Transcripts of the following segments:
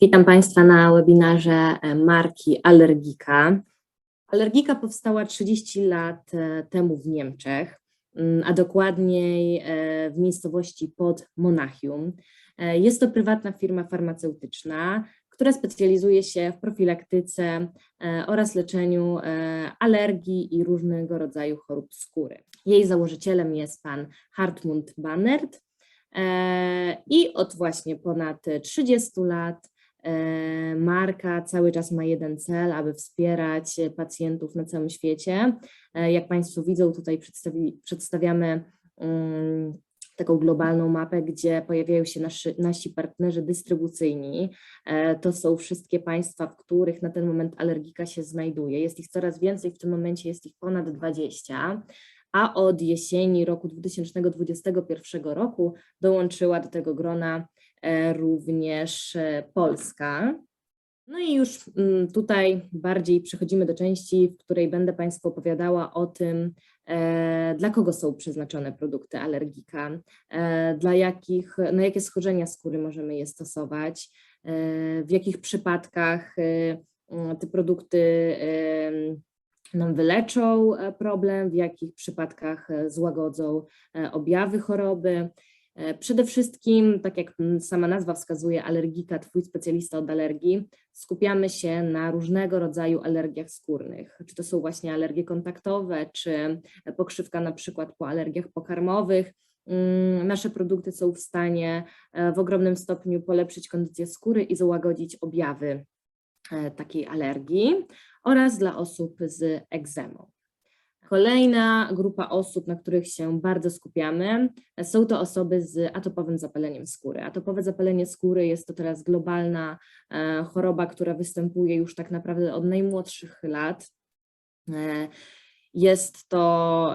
Witam Państwa na webinarze e, marki Allergika. Allergika powstała 30 lat e, temu w Niemczech, mm, a dokładniej e, w miejscowości pod Monachium. Jest to prywatna firma farmaceutyczna, która specjalizuje się w profilaktyce oraz leczeniu alergii i różnego rodzaju chorób skóry. Jej założycielem jest pan Hartmut Bannert i od właśnie ponad 30 lat marka cały czas ma jeden cel, aby wspierać pacjentów na całym świecie. E, jak Państwo widzą, tutaj przedstawi, przedstawiamy um, taką globalną mapę, gdzie pojawiają się nasi, nasi partnerzy dystrybucyjni. E, to są wszystkie państwa, w których na ten moment alergika się znajduje. Jest ich coraz więcej, w tym momencie jest ich ponad 20 a od jesieni roku 2021 roku dołączyła do tego grona E, również e, Polska. No i już mm, tutaj bardziej przechodzimy do części, w której będę Państwu opowiadała o tym, e, dla kogo są przeznaczone produkty alergika, dla jakich, na jakie schorzenia skóry możemy je stosować, w jakich przypadkach te produkty nam wyleczą problem, w jakich przypadkach złagodzą objawy choroby. E, przede wszystkim, tak jak sama nazwa wskazuje, alergika, twój specjalista od alergii, skupiamy się na różnego rodzaju alergiach skórnych. Czy to są właśnie alergie kontaktowe, czy pokrzywka na przykład po alergiach pokarmowych. Mm, nasze produkty są w stanie e, w ogromnym stopniu polepszyć kondycję skóry i załagodzić objawy e, takiej alergii oraz dla osób z egzemą. Kolejna grupa osób, na których się bardzo skupiamy, są to osoby z atopowym zapaleniem skóry. Atopowe zapalenie skóry jest to teraz globalna e, choroba, która występuje już tak naprawdę od najmłodszych lat. E, jest to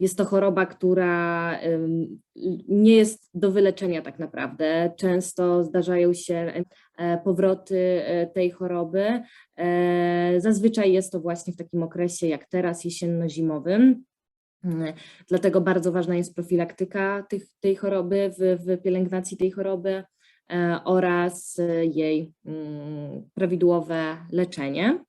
jest to choroba, która nie jest do wyleczenia tak naprawdę. Często zdarzają się e, powroty e, tej choroby. E, zazwyczaj jest to właśnie w takim okresie jak teraz, jesienno-zimowym. Dlatego bardzo ważna jest profilaktyka tych, tej choroby, w, w pielęgnacji tej choroby oraz jej mm, prawidłowe leczenie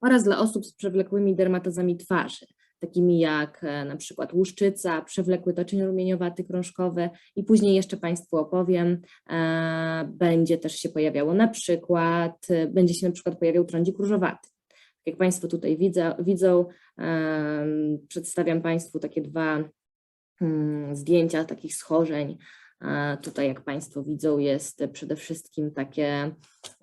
oraz dla osób z przewlekłymi dermatozami twarzy takimi jak e, na przykład łuszczyca, przewlekły toczeń rumieniowaty krążkowe i później jeszcze Państwu opowiem, e, będzie też się pojawiało na przykład, e, będzie się na przykład pojawiał trądzik różowaty. Jak Państwo tutaj widzą, widzą przedstawiam Państwu takie dwa mm, zdjęcia takich schorzeń. Tutaj, jak Państwo widzą, jest przede wszystkim takie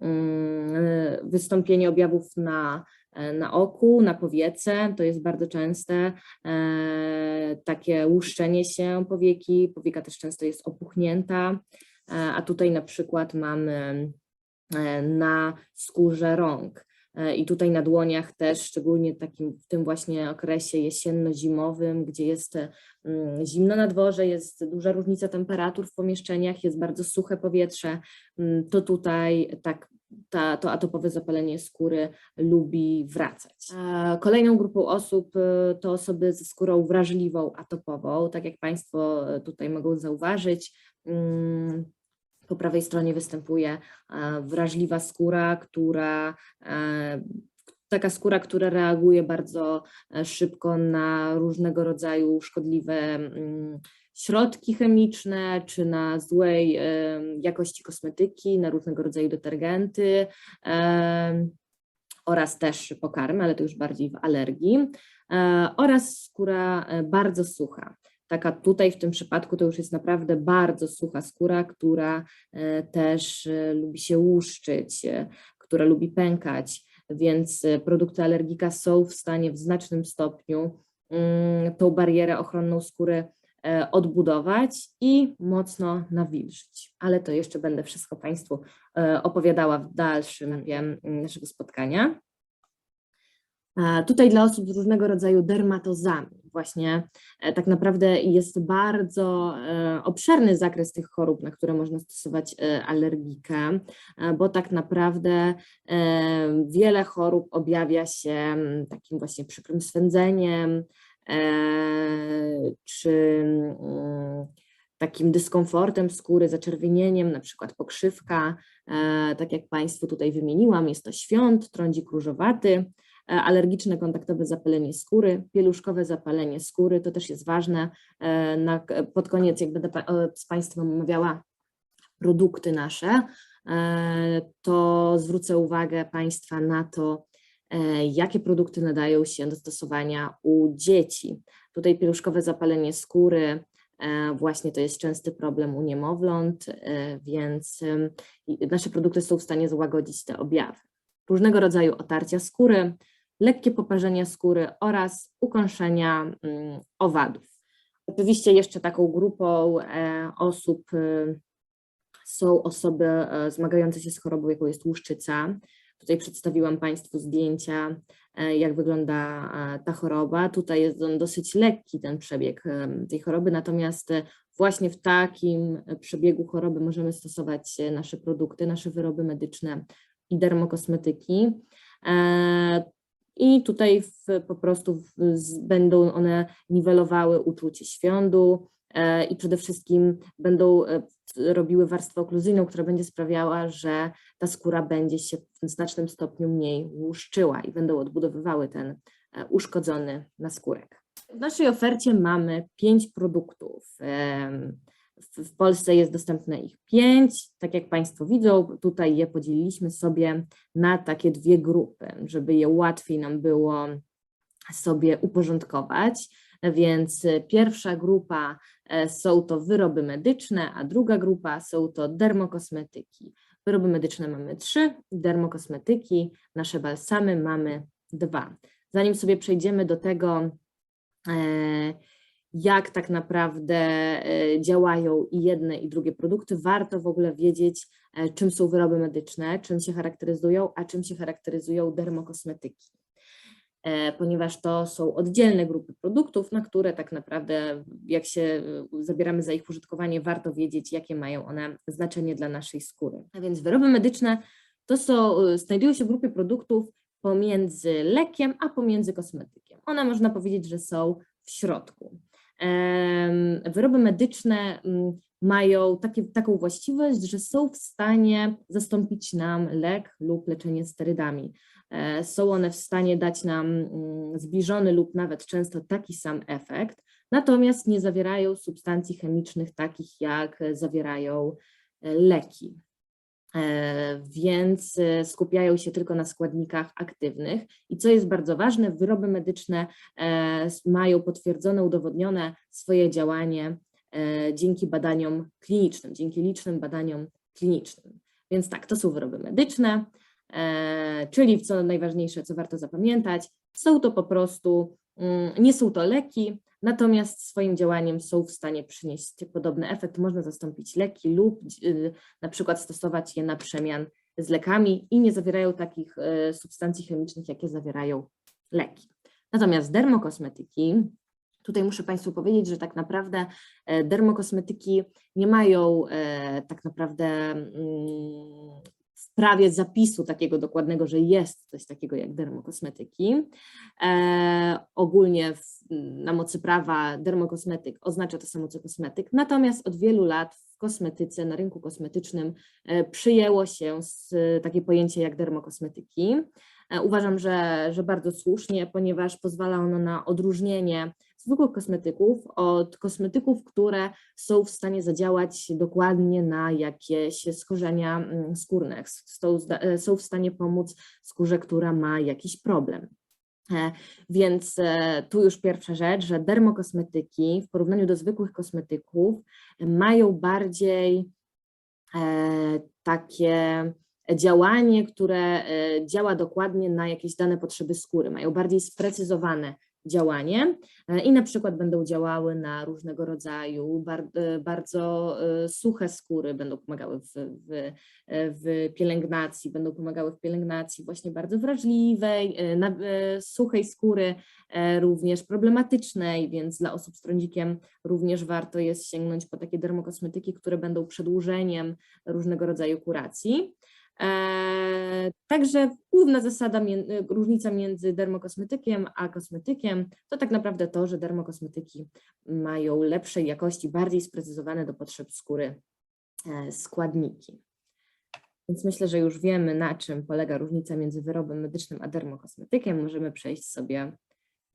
mm, wystąpienie objawów na na oku, na powiece, to jest bardzo częste, e, takie łuszczenie się powieki, powieka też często jest opuchnięta, e, a tutaj na przykład mamy na skórze rąk. I tutaj na dłoniach też, szczególnie takim, w tym właśnie okresie jesienno-zimowym, gdzie jest mm, zimno na dworze, jest duża różnica temperatur w pomieszczeniach, jest bardzo suche powietrze, mm, to tutaj tak ta, to atopowe zapalenie skóry lubi wracać. Kolejną grupą osób y, to osoby ze skórą wrażliwą atopową. Tak jak Państwo tutaj mogą zauważyć, mm, po prawej stronie występuje wrażliwa skóra, która taka skóra, która reaguje bardzo e, szybko na różnego rodzaju szkodliwe mm, środki chemiczne, czy na złej jakości kosmetyki, na różnego rodzaju detergenty oraz też pokarmy, ale to już bardziej w alergii, e, oraz skóra e, bardzo sucha. Taka tutaj w tym przypadku to już jest naprawdę bardzo sucha skóra, która e, też lubi się łuszczyć, która lubi pękać, więc produkty alergika są w stanie w znacznym stopniu mm, tą barierę ochronną skóry odbudować i mocno nawilżyć. Ale to jeszcze będę wszystko Państwu e, opowiadała w dalszym wiem, naszego spotkania. Tutaj dla osób z różnego rodzaju dermatozami właśnie e, tak naprawdę jest bardzo obszerny zakres tych chorób, na które można stosować alergikę, bo tak naprawdę wiele chorób objawia się takim właśnie przykrym swędzeniem, E, czy mm, takim dyskomfortem skóry, zaczerwienieniem, na przykład pokrzywka, e, tak jak Państwu tutaj wymieniłam, jest to świąt, trądzik różowaty, e, alergiczne kontaktowe zapalenie skóry, pieluszkowe zapalenie skóry, to też jest ważne. E, na, pod koniec, jak będę e, z Państwem omawiała produkty nasze, e, to zwrócę uwagę Państwa na to, e, jakie produkty nadają się do stosowania u dzieci. Tutaj pieluszkowe zapalenie skóry, e, właśnie to jest częsty problem u niemowląt, e, więc nasze produkty są w stanie złagodzić te objawy. Różnego rodzaju otarcia skóry, lekkie poparzenie skóry oraz ukąszenia mm, owadów. Oczywiście jeszcze taką grupą e, osób y, są osoby e, zmagające się z chorobą, jaką jest łuszczyca. Tutaj przedstawiłam Państwu zdjęcia, e, jak wygląda e, ta choroba. Tutaj jest on dosyć lekki, ten przebieg tej choroby, natomiast e, właśnie w takim przebiegu choroby możemy stosować nasze produkty, nasze wyroby medyczne i dermokosmetyki. I tutaj w, po prostu będą one niwelowały uczucie świądu i przede wszystkim będą robiły warstwę okluzyjną, która będzie sprawiała, że ta skóra będzie się w znacznym stopniu mniej łuszczyła i będą odbudowywały ten e, uszkodzony naskórek. W naszej ofercie mamy pięć produktów. W Polsce jest dostępne ich pięć. Tak jak Państwo widzą, tutaj je podzieliliśmy sobie na takie dwie grupy, żeby je łatwiej nam było sobie uporządkować. Więc e, pierwsza grupa e, są to wyroby medyczne, a druga grupa są to dermokosmetyki. Wyroby medyczne mamy trzy, dermokosmetyki, nasze balsamy mamy dwa. Zanim sobie przejdziemy do tego, e, jak tak naprawdę działają i jedne i drugie produkty, warto w ogóle wiedzieć, czym są wyroby medyczne, czym się charakteryzują, a czym się charakteryzują dermokosmetyki ponieważ to są oddzielne grupy produktów, na które tak naprawdę, jak się e, zabieramy za ich użytkowanie, warto wiedzieć, jakie mają one znaczenie dla naszej skóry. A więc wyroby medyczne to są, e, znajdują się w grupie produktów pomiędzy lekiem, a pomiędzy kosmetykiem. One można powiedzieć, że są w środku. Wyroby medyczne mają takie, taką właściwość, że są w stanie zastąpić nam lek lub leczenie sterydami. E, Są one w stanie dać nam mm, zbliżony lub nawet często taki sam efekt, natomiast nie zawierają substancji chemicznych takich jak zawierają e, leki. E, Więc skupiają się tylko na składnikach aktywnych. I co jest bardzo ważne, wyroby medyczne mają potwierdzone, udowodnione swoje działanie dzięki badaniom klinicznym, dzięki licznym badaniom klinicznym. Więc tak, to są wyroby medyczne, czyli co najważniejsze, co warto zapamiętać, są to po prostu, mm, nie są to leki, natomiast swoim działaniem są w stanie przynieść podobny efekt. Można zastąpić leki lub y, na przykład stosować je na przemian z lekami i nie zawierają takich e, substancji chemicznych, jakie zawierają leki. Natomiast dermokosmetyki, tutaj muszę Państwu powiedzieć, że tak naprawdę e, dermokosmetyki nie mają e, tak naprawdę mm, w prawie zapisu takiego dokładnego, że jest coś takiego jak dermokosmetyki. E, ogólnie w, na mocy prawa dermokosmetyk oznacza to samo co kosmetyk, natomiast od wielu lat w kosmetyce, na rynku kosmetycznym e, przyjęło się z, takie pojęcie jak dermokosmetyki. E, Uważam, że, że bardzo słusznie, ponieważ pozwala ono na odróżnienie zwykłych kosmetyków od kosmetyków, które są w stanie zadziałać dokładnie na jakieś schorzenia mm, skórne, e, są w stanie pomóc skórze, która ma jakiś problem. E, Więc e, tu już pierwsza rzecz, że dermokosmetyki w porównaniu do zwykłych kosmetyków mają bardziej takie działanie, które działa dokładnie na jakieś dane potrzeby skóry, mają bardziej sprecyzowane działanie e, i na przykład będą działały na różnego rodzaju e, bardzo e, suche skóry, będą pomagały w, w, w pielęgnacji, będą pomagały w pielęgnacji właśnie bardzo wrażliwej, suchej skóry, również problematycznej, więc dla osób z trądzikiem również warto jest sięgnąć po takie dermokosmetyki, które będą przedłużeniem różnego rodzaju kuracji. Także główna zasada, y, różnica między dermokosmetykiem a kosmetykiem to tak naprawdę to, że dermokosmetyki mają lepszej jakości, bardziej sprecyzowane do potrzeb skóry e, składniki. Więc myślę, że już wiemy, na czym polega różnica między wyrobem medycznym a dermokosmetykiem. Możemy przejść sobie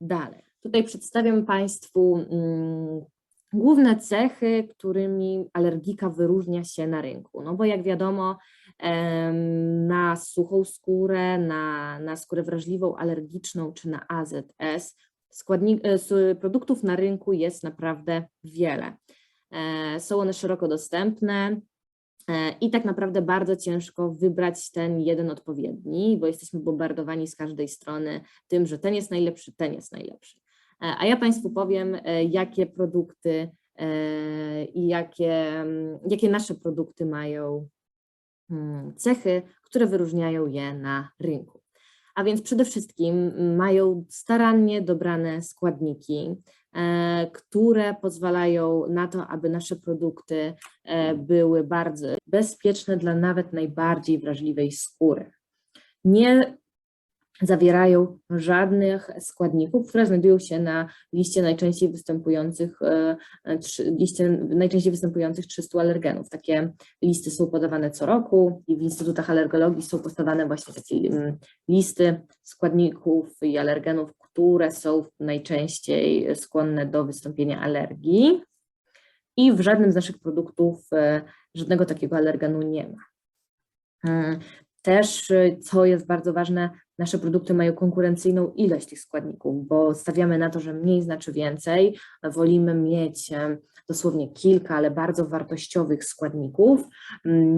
dalej. Tutaj przedstawiam Państwu mm, główne cechy, którymi alergika wyróżnia się na rynku. No bo jak wiadomo, na suchą skórę, na, na skórę wrażliwą, alergiczną czy na AZS składnik, e, produktów na rynku jest naprawdę wiele. E, Są one szeroko dostępne. E, I tak naprawdę bardzo ciężko wybrać ten jeden odpowiedni, bo jesteśmy bombardowani z każdej strony tym, że ten jest najlepszy, ten jest najlepszy. E, A ja Państwu powiem, e, jakie produkty e, i jakie, mm, jakie nasze produkty mają mm, cechy, które wyróżniają je na rynku. A więc przede wszystkim mają starannie dobrane składniki, które pozwalają na to, aby nasze produkty były bardzo bezpieczne dla nawet najbardziej wrażliwej skóry. Nie zawierają żadnych składników, które znajdują się na liście najczęściej występujących, e, e, liście najczęściej występujących 300 alergenów. Takie listy są podawane co roku i w instytutach alergologii są podawane właśnie takie mm, listy składników i alergenów, które są najczęściej skłonne do wystąpienia alergii. I w żadnym z naszych produktów e, żadnego takiego alergenu nie ma. Też, y, co jest bardzo ważne, nasze produkty mają konkurencyjną ilość tych składników, bo stawiamy na to, że mniej znaczy więcej. Wolimy mieć em, dosłownie kilka, ale bardzo wartościowych składników,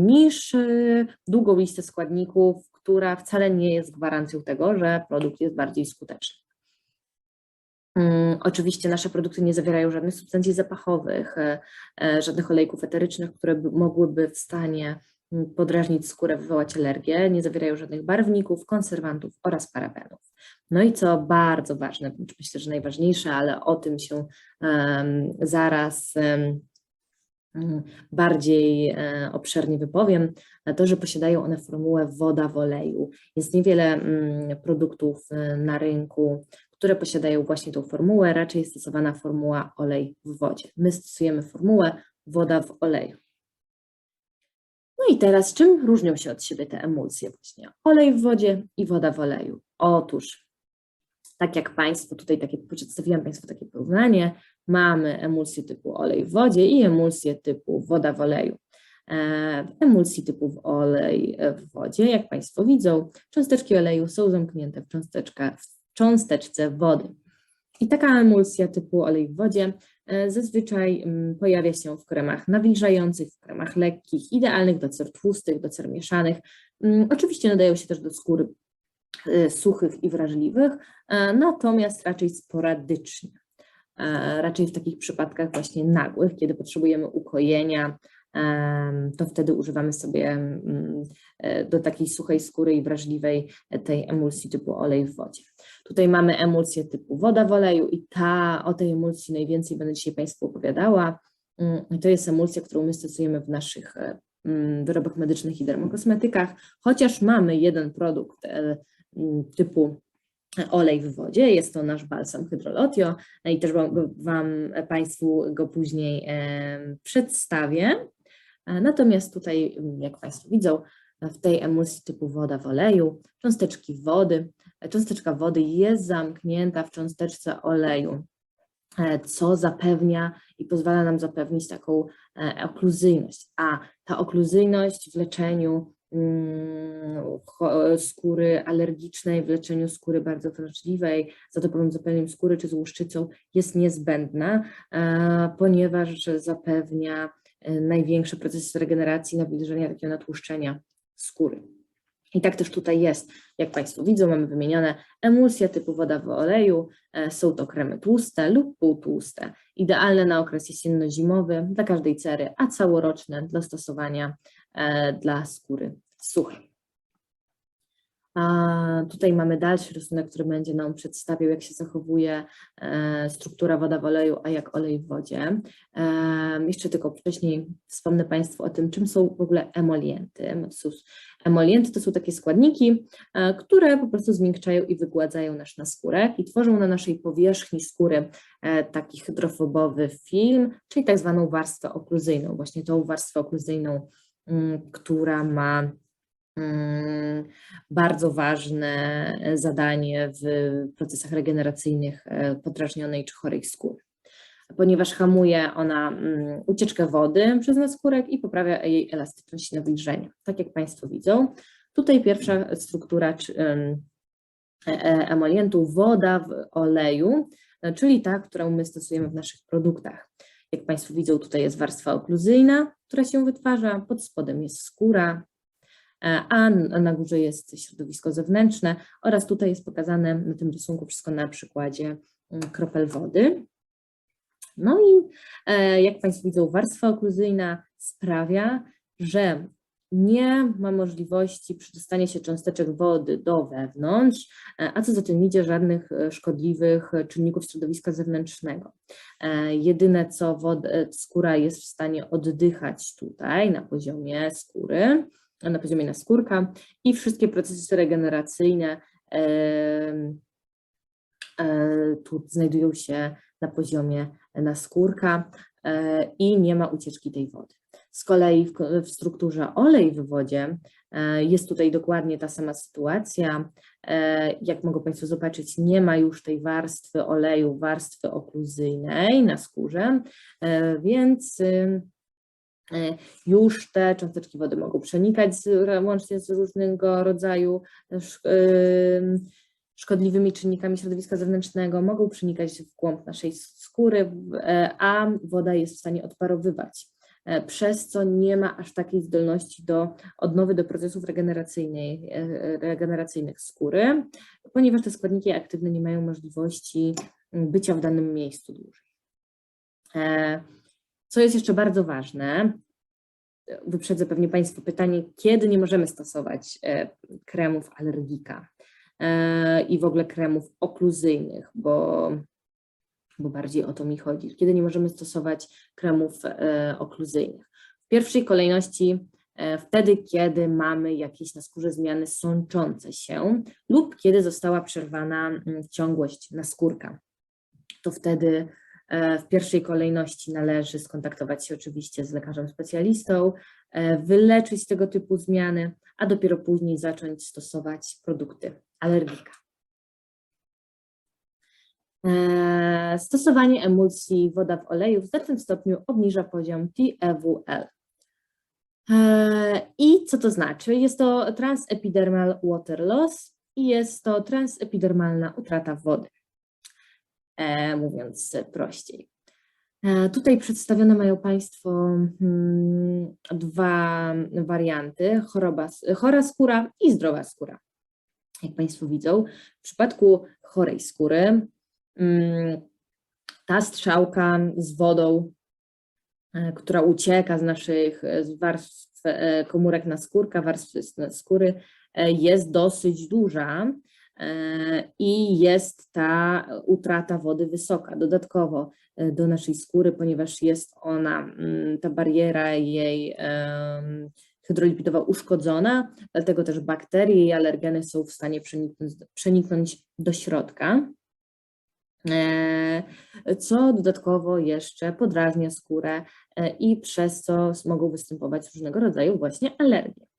niż y, długą listę składników, która wcale nie jest gwarancją tego, że produkt jest bardziej skuteczny. Mm, Oczywiście nasze produkty nie zawierają żadnych substancji zapachowych, e, e, żadnych olejków eterycznych, które by, mogłyby w stanie podrażnić skórę, wywołać alergię, nie zawierają żadnych barwników, konserwantów oraz parabenów. No i co bardzo ważne, myślę, że najważniejsze, ale o tym się em, zaraz mm, bardziej e, obszernie wypowiem, to, że posiadają one formułę woda w oleju. Jest niewiele mm, produktów e, na rynku, które posiadają właśnie tą formułę, raczej stosowana formuła olej w wodzie. My stosujemy formułę woda w oleju. No i teraz, czym różnią się od siebie te emulsje właśnie? Olej w wodzie i woda w oleju. Otóż, tak jak Państwu tutaj takie, przedstawiłam Państwu takie porównanie, mamy emulsję typu olej w wodzie i emulsję typu woda w oleju. E, W emulsji typu w olej e, w wodzie, jak Państwo widzą, cząsteczki oleju są zamknięte w, cząsteczka, w cząsteczce wody. I taka emulsja typu olej w wodzie e, zazwyczaj mm, pojawia się w kremach nawilżających, w kremach lekkich, idealnych do cer tłustych, do cer mieszanych. Mm, Oczywiście nadają się też do skóry e, suchych i wrażliwych, e, natomiast raczej sporadycznie. Raczej w takich przypadkach właśnie nagłych, kiedy potrzebujemy ukojenia, to wtedy używamy sobie mm, do takiej suchej skóry i wrażliwej tej emulsji typu olej w wodzie. Tutaj mamy emulsję typu woda w oleju i ta, o tej emulsji najwięcej będę dzisiaj Państwu opowiadała. Mm, To jest emulsja, którą my stosujemy w naszych e, mm, wyrobach medycznych i dermokosmetykach, chociaż mamy jeden produkt e, mm, typu olej w wodzie, jest to nasz balsam Hydrolotio i też wam, wam e, Państwu go później em, przedstawię. E, Natomiast tutaj, jak Państwo widzą, w tej emulsji typu woda w oleju, cząsteczki wody, e, cząsteczka wody jest zamknięta w cząsteczce oleju, e, co zapewnia i pozwala nam zapewnić taką e, okluzyjność. A ta okluzyjność w leczeniu mm, skóry alergicznej, w leczeniu skóry bardzo wrażliwej, zatopowym zapleniem skóry czy z jest niezbędna, e, ponieważ zapewnia największe procesy regeneracji, nawilżenia, takiego natłuszczenia skóry. I tak też tutaj jest. Jak Państwo widzą, mamy wymienione emulsje typu woda w oleju. E, Są to kremy tłuste lub półtłuste, idealne na okres jesienno-zimowy dla każdej cery, a całoroczne dla stosowania e, dla skóry suchej. A tutaj mamy dalszy rysunek, który będzie nam przedstawiał, jak się zachowuje e, struktura woda w oleju, a jak olej w wodzie. E, Jeszcze tylko wcześniej wspomnę Państwu o tym, czym są w ogóle emolienty. Są- Emolienty to są takie składniki, e, które po prostu zmiękczają i wygładzają nasz naskórek i tworzą na naszej powierzchni skóry taki hydrofobowy film, czyli tak zwaną warstwę okluzyjną, właśnie tą warstwę okluzyjną, mm, która ma bardzo ważne e, zadanie w procesach regeneracyjnych e, podrażnionej czy chorej skóry, ponieważ hamuje ona mm, ucieczkę wody przez naskórek i poprawia jej elastyczność i nawilżenie, tak jak Państwo widzą. Tutaj pierwsza struktura e- emolientu woda w oleju, czyli ta, którą my stosujemy w naszych produktach. Jak Państwo widzą, tutaj jest warstwa okluzyjna, która się wytwarza, pod spodem jest skóra, a n- na górze jest środowisko zewnętrzne oraz tutaj jest pokazane na tym rysunku wszystko na przykładzie mm, kropel wody. No i e, jak Państwo widzą, warstwa okluzyjna sprawia, że nie ma możliwości przedostania się cząsteczek wody do wewnątrz, e, a co za tym idzie, żadnych e, szkodliwych e, czynników środowiska zewnętrznego. E, Jedyne co e, skóra jest w stanie oddychać tutaj na poziomie skóry, na poziomie naskórka i wszystkie procesy regeneracyjne e, tu znajdują się na poziomie naskórka e, i nie ma ucieczki tej wody. Z kolei w, strukturze olej w wodzie e, jest tutaj dokładnie ta sama sytuacja. Jak mogą Państwo zobaczyć, nie ma już tej warstwy oleju, warstwy okluzyjnej na skórze, więc już te cząsteczki wody mogą przenikać z, łącznie z różnego rodzaju sz- ym, szkodliwymi czynnikami środowiska zewnętrznego, mogą przenikać w głąb naszej skóry, e, a woda jest w stanie odparowywać, e, przez co nie ma aż takiej zdolności do odnowy do procesów e, regeneracyjnych skóry, ponieważ te składniki aktywne nie mają możliwości bycia w danym miejscu dłużej. Co jest jeszcze bardzo ważne, wyprzedzę pewnie Państwu pytanie, kiedy nie możemy stosować e, kremów alergika e, i w ogóle kremów okluzyjnych, bo, bo bardziej o to mi chodzi. Kiedy nie możemy stosować kremów e, okluzyjnych? W pierwszej kolejności wtedy, kiedy mamy jakieś na skórze zmiany sączące się lub kiedy została przerwana mm, ciągłość naskórka. To wtedy w pierwszej kolejności należy skontaktować się oczywiście z lekarzem specjalistą, e, wyleczyć tego typu zmiany, a dopiero później zacząć stosować produkty alergika. E, Stosowanie emulsji woda w oleju w znacznym stopniu obniża poziom TEWL. E, I co to znaczy? Jest to transepidermal water loss i jest to transepidermalna utrata wody, e, mówiąc prościej. E, Tutaj przedstawione mają Państwo mm, dwa warianty, choroba, chora skóra i zdrowa skóra. Jak Państwo widzą, w przypadku chorej skóry mm, ta strzałka z wodą, e, która ucieka z naszych e, warstw e, komórek naskórka, warstwy s- skóry, e, jest dosyć duża e, i jest ta utrata wody wysoka. Dodatkowo e, do naszej skóry, ponieważ jest ona, mm, ta bariera jej hydrolipidowa uszkodzona, dlatego też bakterie i alergeny są w stanie przeniknąć, przeniknąć do środka. E, co dodatkowo jeszcze podrażnia skórę e, i przez co mogą występować różnego rodzaju właśnie alergie.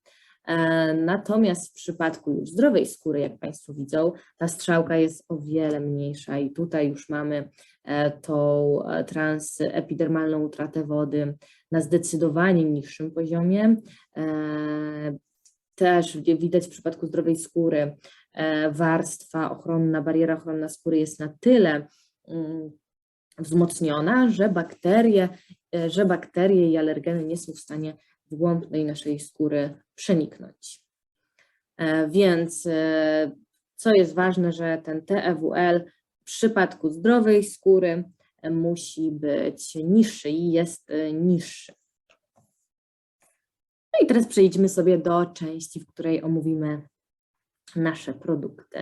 E, Natomiast w przypadku już zdrowej skóry, jak Państwo widzą, ta strzałka jest o wiele mniejsza i tutaj już mamy e, tą e, transepidermalną utratę wody na zdecydowanie niższym poziomie. Też widać w przypadku zdrowej skóry warstwa ochronna, bariera ochronna skóry jest na tyle mm, wzmocniona, że bakterie, że bakterie i alergeny nie są w stanie w głąb tej naszej skóry przeniknąć. E, Więc e, co jest ważne, że ten TEWL w przypadku zdrowej skóry e, musi być niższy i jest niższy. No i teraz przejdźmy sobie do części, w której omówimy nasze produkty.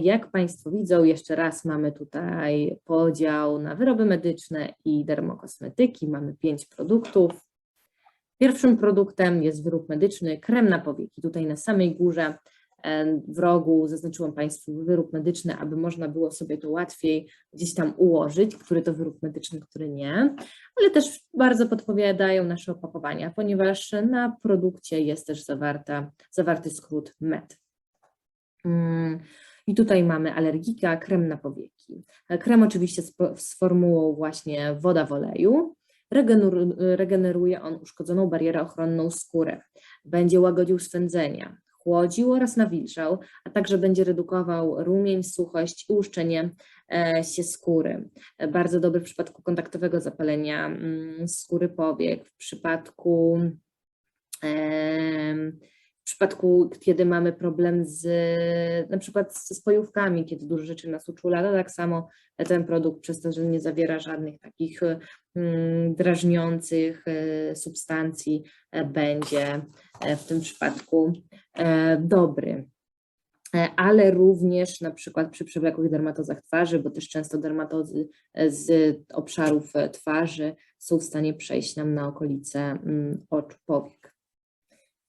Jak Państwo widzą, jeszcze raz mamy tutaj podział na wyroby medyczne i dermokosmetyki. Mamy pięć produktów. Pierwszym produktem jest wyrób medyczny, krem na powieki. Tutaj na samej górze e, w rogu zaznaczyłam Państwu wyrób medyczny, aby można było sobie to łatwiej gdzieś tam ułożyć, który to wyrób medyczny, który nie, ale też bardzo podpowiadają nasze opakowania, ponieważ na produkcie jest też zawarta, zawarty skrót MED. Mm, I tutaj mamy alergika, krem na powieki. Krem oczywiście z, z formułą właśnie woda w oleju. Regeneru- Regeneruje on uszkodzoną barierę ochronną skóry. Będzie łagodził swędzenia, chłodził oraz nawilżał, a także będzie redukował rumień, suchość i łuszczenie e, się skóry. Bardzo dobry w przypadku kontaktowego zapalenia mm, skóry powiek, w przypadku przypadku, kiedy mamy problem z na przykład ze spojówkami, kiedy dużo rzeczy nas uczula, to tak samo ten produkt przez to, że nie zawiera żadnych takich mm, drażniących e, substancji, e, będzie e, w tym przypadku dobry. Ale również na przykład przy przewlekłych dermatozach twarzy, bo też często dermatozy z obszarów twarzy są w stanie przejść nam na okolice mm, oczu, powiek.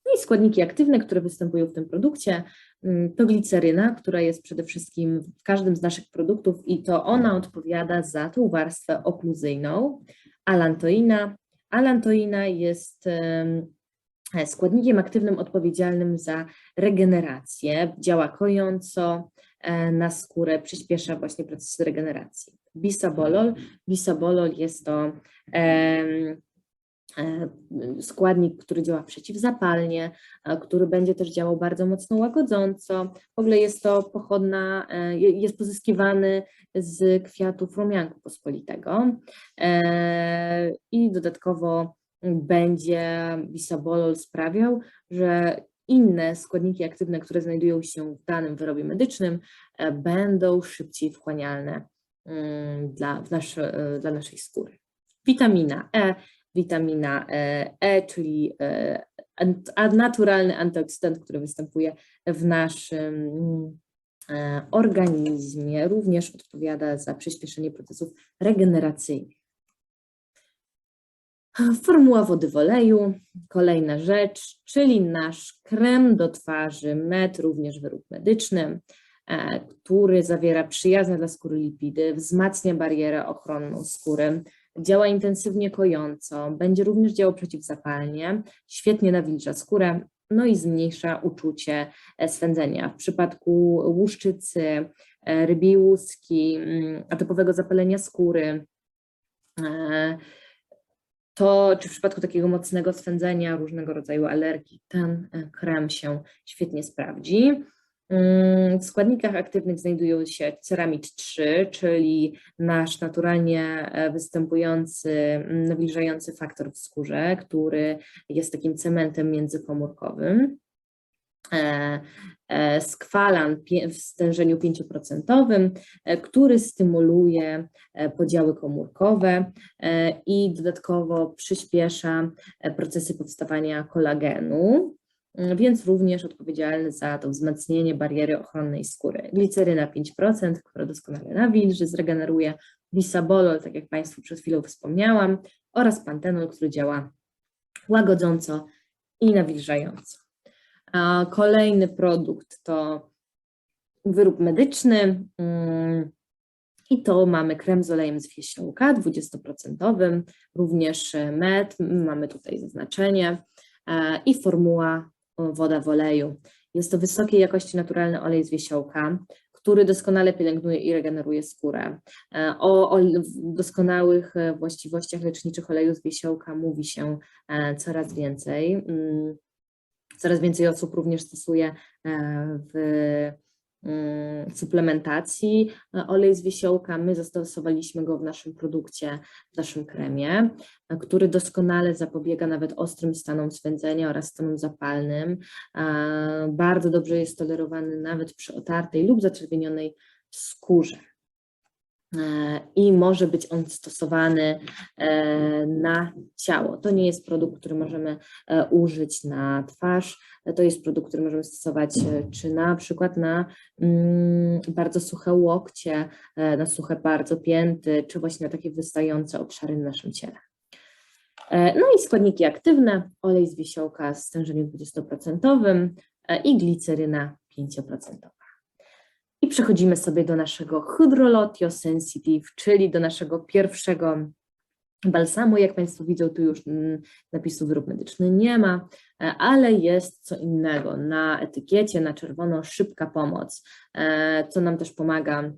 No i składniki aktywne, które występują w tym produkcie, mm, to gliceryna, która jest przede wszystkim w każdym z naszych produktów i to ona odpowiada za tą warstwę okluzyjną. Alantoina. Alantoina jest em, składnikiem aktywnym odpowiedzialnym za regenerację, działa kojąco e, na skórę, przyspiesza właśnie proces regeneracji. Bisabolol. Bisabolol jest to składnik, który działa przeciwzapalnie, e, który będzie też działał bardzo mocno łagodząco. W ogóle jest to pochodna, e, je- jest pozyskiwany z kwiatów rumianku pospolitego E, i dodatkowo będzie bisabolol sprawiał, że inne składniki aktywne, które znajdują się w danym wyrobie medycznym, e, będą szybciej wchłanialne mm, dla, e, dla naszej skóry. Witamina E, witamina e, E, czyli e, naturalny antyoksydant, który występuje w naszym e, organizmie, również odpowiada za przyspieszenie procesów regeneracyjnych. Formuła wody w oleju, kolejna rzecz, czyli nasz krem do twarzy MED, również wyrób medyczny, który zawiera przyjazne dla skóry lipidy, wzmacnia barierę ochronną skóry, działa intensywnie kojąco, będzie również działał przeciwzapalnie, świetnie nawilża skórę, no i zmniejsza uczucie e, swędzenia. W przypadku łuszczycy, e, rybiej łuski, mm, atopowego zapalenia skóry, e, to czy w przypadku takiego mocnego swędzenia, różnego rodzaju alergii, ten krem się świetnie sprawdzi. Mm, W składnikach aktywnych znajdują się ceramid 3, czyli nasz naturalnie e, występujący, mm, nawilżający faktor w skórze, który jest takim cementem międzykomórkowym. E, e, Skwalan w stężeniu 5%, e, który stymuluje podziały komórkowe i dodatkowo przyspiesza procesy powstawania kolagenu, więc również odpowiedzialny za to wzmacnianie bariery ochronnej skóry. Gliceryna 5%, która doskonale nawilży, zregeneruje, bisabolol, tak jak Państwu przed chwilą wspomniałam, oraz pantenol, który działa łagodząco i nawilżająco. A kolejny produkt to wyrób medyczny. mm, I to mamy krem z olejem z wiesiołka 20%, również med, mamy tutaj zaznaczenie e, i formuła woda w oleju. Jest to wysokiej jakości naturalny olej z wiesiołka, który doskonale pielęgnuje i regeneruje skórę. E, O, doskonałych e, właściwościach leczniczych oleju z wiesiołka mówi się e, coraz więcej. Mm, Coraz więcej osób również stosuje w suplementacji e, olej z wiesiołka. My zastosowaliśmy go w naszym produkcie, w naszym kremie, e, który doskonale zapobiega nawet ostrym stanom swędzenia oraz stanom zapalnym. Bardzo dobrze jest tolerowany nawet przy otartej lub zaczerwienionej skórze. E, i może być on stosowany e, na ciało. To nie jest produkt, który możemy e, użyć na twarz, to jest produkt, który możemy stosować czy na przykład na mm, bardzo suche łokcie, na suche bardzo pięty, czy właśnie na takie wystające obszary na naszym ciele. No i składniki aktywne, olej z wiesiołka z stężeniem 20% e, i gliceryna 5%. I przechodzimy sobie do naszego Hydrolotio Sensitive, czyli do naszego pierwszego balsamu. Jak Państwo widzą, tu już mm, napisu wyrób medyczny nie ma, e, ale jest co innego. Na etykiecie na czerwono szybka pomoc, e, co nam też pomaga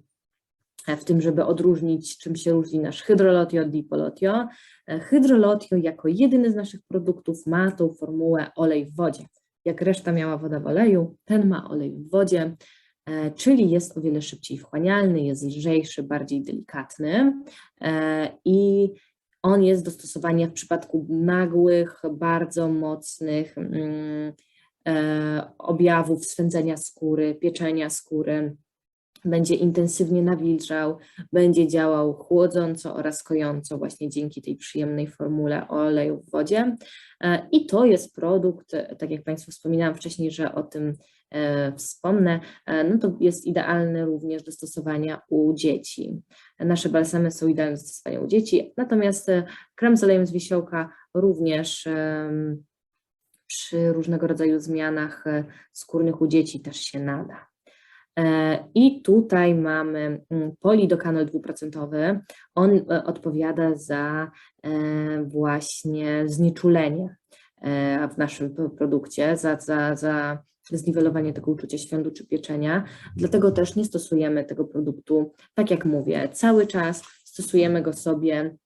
e, w tym, żeby odróżnić, czym się różni nasz hydrolotio od dipolotio. Hydrolotio jako jedyny z naszych produktów ma tą formułę olej w wodzie. Jak reszta miała woda w oleju, ten ma olej w wodzie, czyli jest o wiele szybciej wchłanialny, jest lżejszy, bardziej delikatny e, i on jest do stosowania w przypadku nagłych, bardzo mocnych mm, e, objawów swędzenia skóry, pieczenia skóry. Będzie intensywnie nawilżał, będzie działał chłodząco oraz kojąco właśnie dzięki tej przyjemnej formule oleju w wodzie. E, I to jest produkt, e, tak jak Państwu wspominałam wcześniej, że o tym e, wspomnę, e, no to jest idealny również do stosowania u dzieci. Nasze balsamy są idealne do stosowania u dzieci, natomiast e, krem z olejem z wisiołka również przy różnego rodzaju zmianach e, skórnych u dzieci też się nada. E, I tutaj mamy mm, polidokanol dwuprocentowy. On e, odpowiada za e, właśnie znieczulenie e, w naszym produkcie, za, za, za zniwelowanie tego uczucia świądu czy pieczenia. Dlatego też nie stosujemy tego produktu, tak jak mówię, cały czas stosujemy go sobie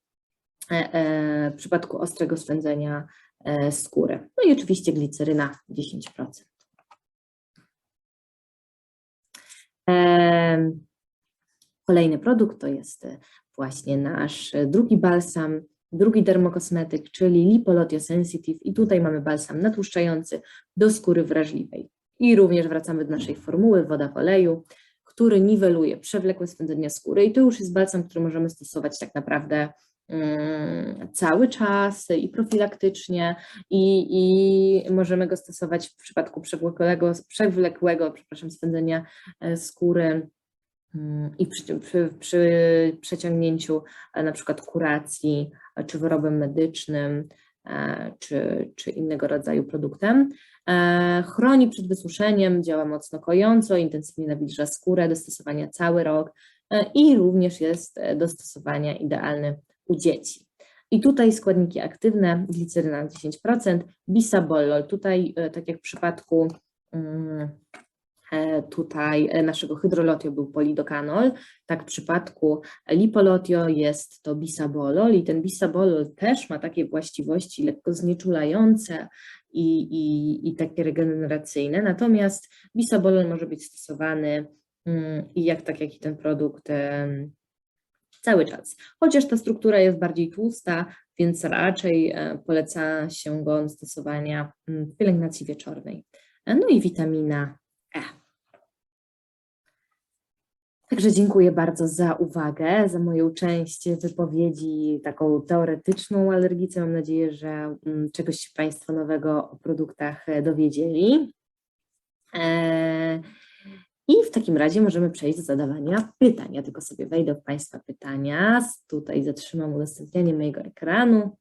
e, e, w przypadku ostrego swędzenia e, skóry. No i oczywiście gliceryna 10%. Em, Kolejny produkt to jest właśnie nasz drugi balsam, drugi dermokosmetyk, czyli Lipolotio Sensitive i tutaj mamy balsam natłuszczający do skóry wrażliwej. I również wracamy do naszej formuły woda w oleju, który niweluje przewlekłe swędzenie skóry. I to już jest balsam, który możemy stosować tak naprawdę mm, cały czas i profilaktycznie. I, i możemy go stosować w przypadku przewlekłego, przewlekłego przepraszam, swędzenia e, skóry mm, i przy, przy, przy przeciągnięciu e, na przykład kuracji e, czy wyrobem medycznym czy, czy innego rodzaju produktem. E, Chroni przed wysuszeniem, działa mocno kojąco, intensywnie nawilża skórę, do stosowania cały rok e, i również jest e, do stosowania idealny u dzieci. I tutaj składniki aktywne, gliceryna 10%, bisabolol, tutaj e, tak jak w przypadku mm, e, tutaj e, naszego hydrolotio był polidokanol, tak w przypadku lipolotio jest to bisabolol i ten bisabolol też ma takie właściwości lekko znieczulające i, i, i takie regeneracyjne, natomiast bisabolol może być stosowany mm, i jak tak jak i ten produkt cały czas. Chociaż ta struktura jest bardziej tłusta, więc raczej e, poleca się go stosowania mm, w pielęgnacji wieczornej. E, No i witamina E. Także dziękuję bardzo za uwagę, za moją część wypowiedzi taką teoretyczną o alergice. Mam nadzieję, że mm, czegoś się Państwo nowego o produktach e, dowiedzieli. E, I w takim razie możemy przejść do zadawania pytań. Ja tylko sobie wejdę w Państwa pytania. Tutaj zatrzymam udostępnianie mojego ekranu.